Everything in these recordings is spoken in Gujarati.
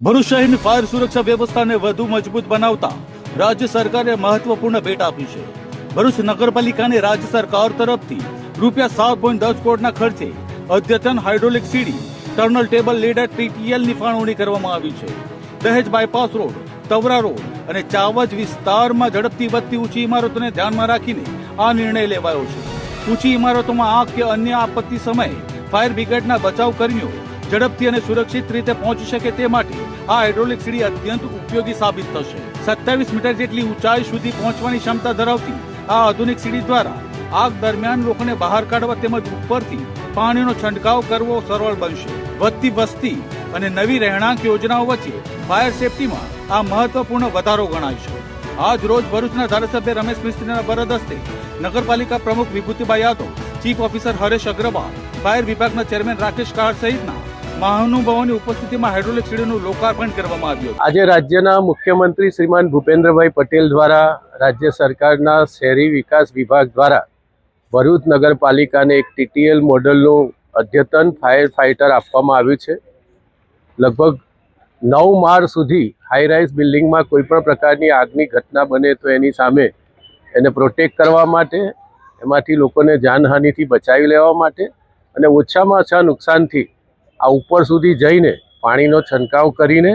ભરૂચ શહેરની ફાયર સુરક્ષા વ્યવસ્થાને વધુ મજબૂત બનાવતા રાજ્ય સરકારે મહત્વપૂર્ણ ભેટ આપી છે. ભરૂચ નગરપાલિકાને રાજ્ય સરકાર તરફથી રૂપિયા સાત પોઈન્ટ દસ કરોડના ખર્ચે અદ્યતન હાઇડ્રોલિક સીડી, ટર્નલ ટેબલ લીડર ટીટીએલની ફાળવણી કરવામાં આવી છે. દહેજ બાયપાસ રોડ, તવરા રોડ અને ચાવજ વિસ્તારમાં ઝડપથી વધતી ઊંચી ઇમારતોને ધ્યાનમાં રાખીને આ નિર્ણય લેવાયો છે. ઊંચી ઇમારતોમાં આગ કે અન્ય આપત્તિ સમયે ફાયર બ્રિગેડના બચાવ કર્મીઓ ઝડપથી અને સુરક્ષિત રીતે પહોંચી શકે તે માટે આ હાઇડ્રોલિક સીડી અત્યંત ઉપયોગી સાબિત થશે. સત્યાવીસ મીટર જેટલી ઊંચાઈ સુધી પહોંચવાની ક્ષમતા ધરાવતી આ આધુનિક સીડી દ્વારા આગ દરમિયાન લોકોને બહાર કાઢવા તેમજ ઉપરથી પાણીનો છંટકાવ કરવો સરળ બનશે. વધતી વસ્તી અને નવી રહેણાંક યોજનાઓ વચ્ચે ફાયર સેફટીમાં આ મહત્વપૂર્ણ વધારો ગણાય છે. આજ રોજ ભરૂચના ધારાસભ્ય રમેશ મિસ્ત્રીના વરદ હસ્તે નગરપાલિકા પ્રમુખ Vibhutibhai Yadav, chief officer Haresh Agrawal, fire વિભાગના ચેરમેન રાકેશ કાળ સહિતના મહાનુભાવોની ઉપસ્થિતિમાં હાઇડ્રોલિક સીડીનું લોકાર્પણ કરવામાં આવ્યું આજે રાજ્યના મુખ્યમંત્રી શ્રીમાન ભૂપેન્દ્રભાઈ પટેલ દ્વારા રાજ્ય સરકારના શહેરી વિકાસ વિભાગ દ્વારા ભરૂચ નગરપાલિકાને એક ટીટીએલ મોડલનું અદ્યતન ફાયર ફાઇટર આપવામાં આવ્યું છે. લગભગ નવ માળ સુધી હાઈરાઇઝ બિલ્ડિંગમાં કોઈ પણ પ્રકારની આગની ઘટના બને તો એની સામે એને પ્રોટેક્ટ કરવા માટે, એમાંથી લોકોને જાનહાનિથી બચાવી લેવા માટે અને ઓછામાં ઓછા નુકસાનથી આ ઉપર સુધી જઈને પાણીનો છંટકાવ કરીને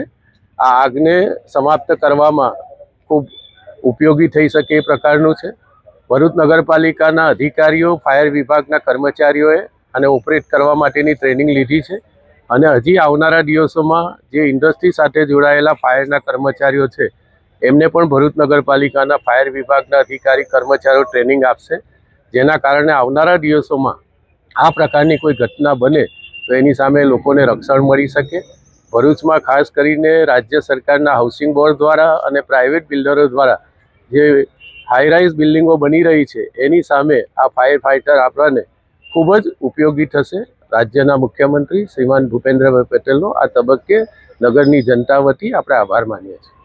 આ આગને સમાપ્ત કરવામાં ખૂબ ઉપયોગી થઈ શકે એ પ્રકારનું છે. ભરૂચ નગરપાલિકાના અધિકારીઓ, ફાયર વિભાગના કર્મચારીઓએ અને ઓપરેટ કરવા માટેની ટ્રેનિંગ લીધી છે અને હજી આવનારા દિવસોમાં જે ઇન્ડસ્ટ્રી સાથે જોડાયેલા ફાયરના કર્મચારીઓ છે, એમને પણ ભરૂચ નગરપાલિકાના ફાયર વિભાગના અધિકારી કર્મચારીઓ ટ્રેનિંગ આપશે, જેના કારણે આવનારા દિવસોમાં આ પ્રકારની કોઈ ઘટના બને તો એની સામે લોકોને રક્ષણ મળી શકે. ભરૂચમાં ખાસ કરીને રાજ્ય સરકારના હાઉસિંગ બોર્ડ દ્વારા અને પ્રાઇવેટ બિલ્ડરો દ્વારા જે હાઈરાઇઝ બિલ્ડિંગો બની રહી છે, એની સામે આ ફાયર ફાઇટર આપણને ખૂબ જ ઉપયોગી થશે. રાજ્યના મુખ્યમંત્રી શ્રીમાન ભૂપેન્દ્રભાઈ પટેલનો આ તબક્કે નગરની જનતા વતી આપણે આભાર માનીએ છીએ.